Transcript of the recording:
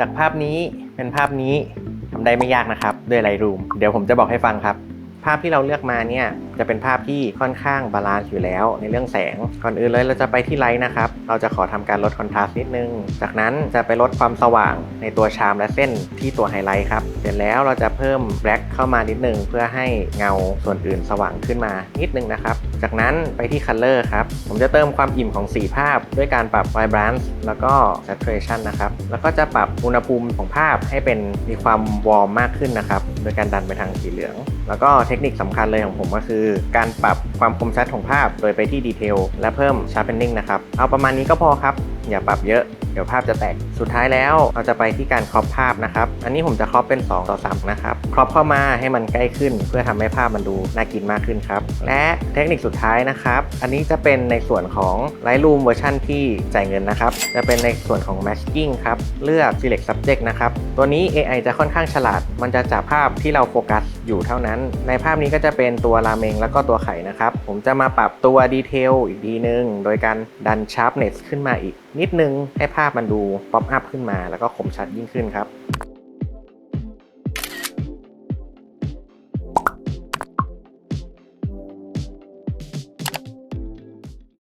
จากภาพนี้เป็นภาพนี้ทำได้ไม่ยากนะครับด้วย Lightroom เดี๋ยวผมจะบอกให้ฟังครับ ภาพที่เราเลือกมาเนี่ย จะเป็นภาพที่ค่อนข้างบาลานซ์อยู่แล้วในเรื่องแสง ก่อนอื่นเลยเราจะไปที่ไลท์นะครับ เราจะขอทำการลดคอนทราสต์นิดนึง จากนั้นจะไปลดความสว่างในตัวชามและเส้นที่ตัวไฮไลท์ครับ เสร็จแล้วเราจะเพิ่มแบล็คเข้ามานิดนึงเพื่อให้เงาส่วนอื่นสว่างขึ้นมานิดนึงนะครับ จากนั้นไปที่ Color ครับ ผมจะเติมความอิ่มของสีภาพ ด้วยการปรับ Vibrance แล้วก็ Saturation นะครับ แล้วก็จะปรับอุณหภูมิของภาพให้เป็นมีความวอร์มมากขึ้นนะครับ โดยการดันไปทางสีเหลือง แล้วก็เทคนิคสำคัญเลยของผมก็คือการปรับความคมชัดของภาพ โดยไปที่ดีเทลและเพิ่ม Sharpening นะครับ เอาประมาณนี้ก็พอครับ อย่าปรับเยอะเดี๋ยวภาพจะแตก สุดท้ายแล้วเราจะไปที่การครอปภาพนะครับ อันนี้ผมจะครอปเป็น 2 ต่อ 3 นะครับ ครอปเข้ามาให้มันใกล้ขึ้น เพื่อทำให้ภาพมันดูน่ากินมากขึ้นครับ และเทคนิคสุดท้ายนะครับ อันนี้จะเป็นในส่วนของ Lightroom เวอร์ชันที่จ่ายเงินนะครับ จะเป็นในส่วนของ Masking ครับ เลือก Select Subject นะครับ ตัวนี้ AI จะค่อนข้างฉลาด มันจะจับภาพที่เราโฟกัสอยู่เท่านั้น ในภาพนี้ก็จะเป็นตัวราเมงแล้วก็ตัวไข่นะครับ ผมจะมาปรับตัวดีเทลอีกดีนึง โดยการดัน Sharpness ขึ้นมาอีกนิดนึงให้ภาพมันดูป๊อปอัพขึ้นมาแล้วก็คมชัดยิ่งขึ้นครับ